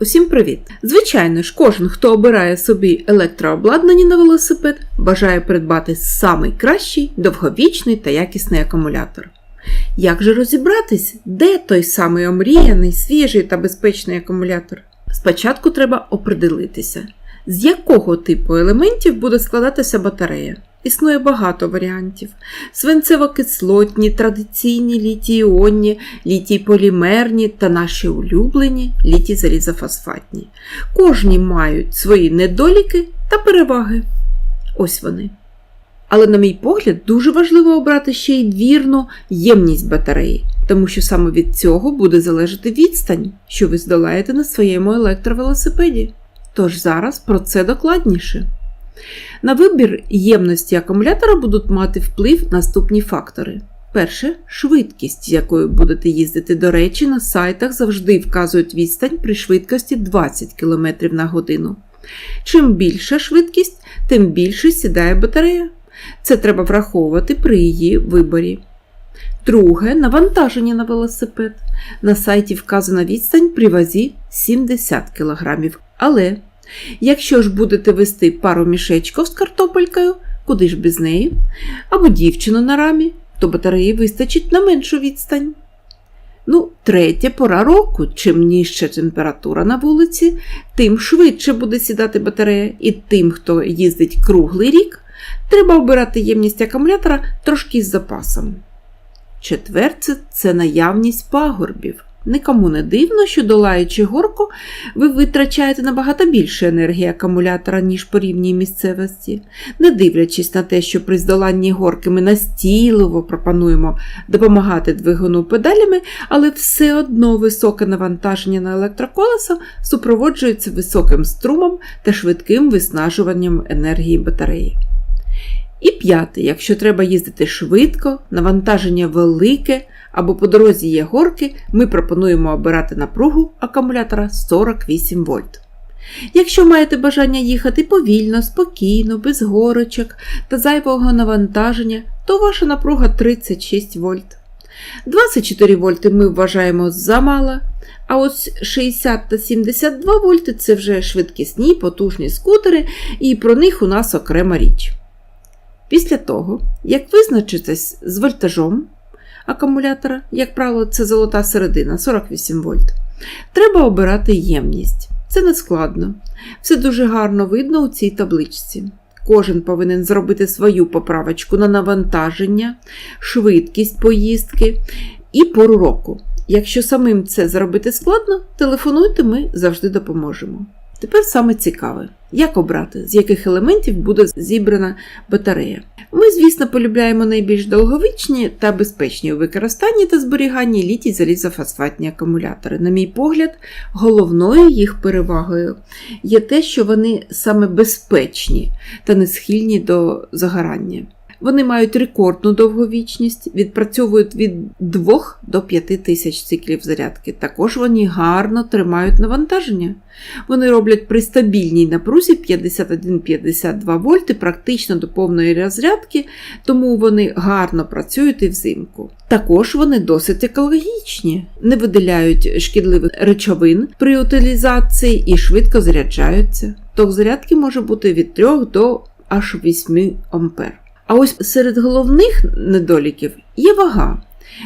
Усім привіт! Звичайно ж, кожен, хто обирає собі електрообладнання на велосипед, бажає придбати самий кращий, довговічний та якісний акумулятор. Як же розібратись, де той самий омріяний, свіжий та безпечний акумулятор? Спочатку треба определитися, з якого типу елементів буде складатися батарея. Існує багато варіантів: свинцево-кислотні, традиційні літій-іонні, літій-полімерні та наші улюблені літій-залізофосфатні. Кожні мають свої недоліки та переваги. Ось вони. Але, на мій погляд, дуже важливо обрати ще й двірну ємність батареї, тому що саме від цього буде залежати відстань, що ви здолаєте на своєму електровелосипеді. Тож зараз про це докладніше. На вибір ємності акумулятора будуть мати вплив наступні фактори. Перше швидкість, з якою будете їздити. До речі, на сайтах завжди вказують відстань при швидкості 20 км на годину. Чим більша швидкість, тим більше сідає батарея. Це треба враховувати при її виборі. Друге навантаження на велосипед. На сайті вказана відстань при вазі 70 кг. Але Якщо ж будете вести пару мішечків з картопелькою, куди ж без неї, або дівчину на рамі, то батареї вистачить на меншу відстань. Ну, третє пора року. Чим нижча температура на вулиці, тим швидше буде сідати батарея, і тим, хто їздить круглий рік, треба обирати ємність акумулятора трошки з запасом. Четверте це наявність пагорбів. Нікому не дивно, що долаючи горку, ви витрачаєте набагато більше енергії акумулятора, ніж по рівній місцевості. Не дивлячись на те, що при здоланні горки ми настійливо пропонуємо допомагати двигуну педалями, але все одно високе навантаження на електроколесо супроводжується високим струмом та швидким виснажуванням енергії батареї. І п'яте, якщо треба їздити швидко, навантаження велике або по дорозі є горки, ми пропонуємо обирати напругу акумулятора 48 вольт. Якщо маєте бажання їхати повільно, спокійно, без горочок та зайвого навантаження, то ваша напруга 36 вольт. 24 вольти ми вважаємо замало, а ось 60 та 72 вольти це вже швидкісні, потужні скутери, і про них у нас окрема річ. Після того, як визначитесь з вольтажом, акумулятора, як правило, це золота середина 48 вольт. Треба обирати ємність. Це не складно. Все дуже гарно видно у цій табличці. Кожен повинен зробити свою поправочку на навантаження, швидкість поїздки і пору року. Якщо самим це зробити складно, телефонуйте, ми завжди допоможемо. Тепер саме цікаве, як обрати, з яких елементів буде зібрана батарея. Ми, звісно, полюбляємо найбільш довговічні та безпечні у використанні та зберіганні літій залізофосфатні акумулятори. На мій погляд, головною їх перевагою є те, що вони саме безпечні та не схильні до загорання. Вони мають рекордну довговічність, відпрацьовують від 2 до 5 тисяч циклів зарядки. Також вони гарно тримають навантаження. Вони роблять при стабільній напрузі 51-52 вольти практично до повної розрядки, тому вони гарно працюють і взимку. Також вони досить екологічні, не виділяють шкідливих речовин при утилізації і швидко заряджаються. Ток зарядки може бути від 3 до аж 8 ампер. А ось серед головних недоліків є вага.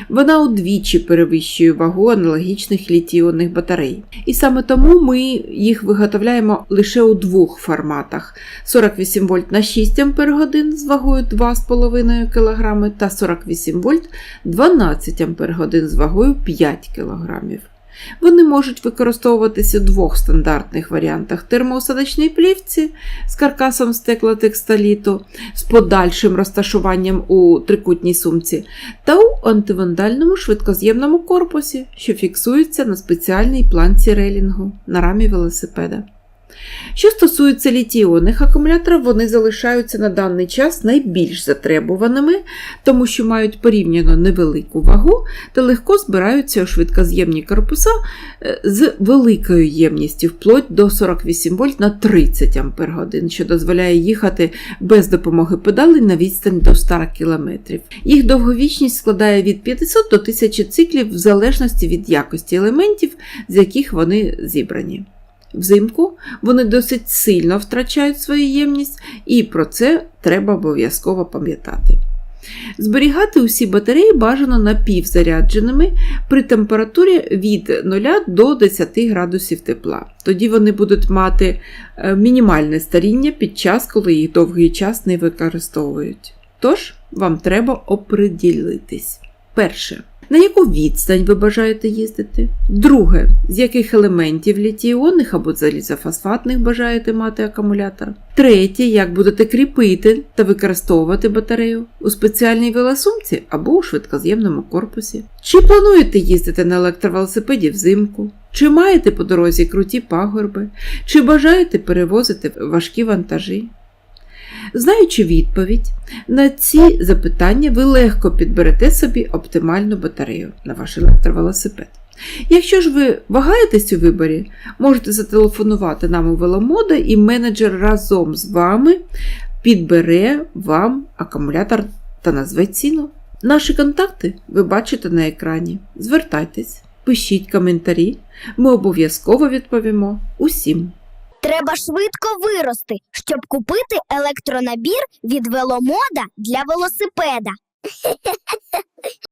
Вона удвічі перевищує вагу аналогічних літіонних батарей. І саме тому ми їх виготовляємо лише у двох форматах: 48 вольт на 6 Ах з вагою 2,5 кг та 48 вольт 12 Ах з вагою 5 кг. Вони можуть використовуватися у двох стандартних варіантах: термоосадочній плівці з каркасом стеклотекстоліту, з подальшим розташуванням у трикутній сумці, та у антивандальному швидкоз'ємному корпусі, що фіксується на спеціальній планці релінгу на рамі велосипеда. Що стосується літіонних акумуляторів, вони залишаються на даний час найбільш затребуваними, тому що мають порівняно невелику вагу та легко збираються у швидкоз'ємні корпуса е, з великою ємністю, вплоть до 48 вольт на 30 Ах, що дозволяє їхати без допомоги педалей на відстань до 100 км. Їх довговічність складає від 500 до 1000 циклів в залежності від якості елементів, з яких вони зібрані. Взимку вони досить сильно втрачають свою ємність, і про це треба обов'язково пам'ятати. Зберігати усі батареї бажано напівзарядженими при температурі від 0 до 10 градусів тепла. Тоді вони будуть мати е, мінімальне старіння під час, коли їх довгий час не використовують. Тож, вам треба оприділитись. Перше. На яку відстань ви бажаєте їздити? Друге, з яких елементів літій-іонних або залізофосфатних бажаєте мати акумулятор? Третє, як будете кріпити та використовувати батарею у спеціальній велосумці або у швидкоз'ємному корпусі? Чи плануєте їздити на електровелосипеді взимку? Чи маєте по дорозі круті пагорби? Чи бажаєте перевозити важкі вантажі? Знаючи відповідь на ці запитання, ви легко підберете собі оптимальну батарею на ваш електровелосипед. Якщо ж ви вагаєтесь у виборі, можете зателефонувати нам у веломода і менеджер разом з вами підбере вам акумулятор та назве ціну. Наші контакти ви бачите на екрані. Звертайтесь, пишіть коментарі, ми обов'язково відповімо усім. Треба швидко вирости, щоб купити електронабір від веломода для велосипеда.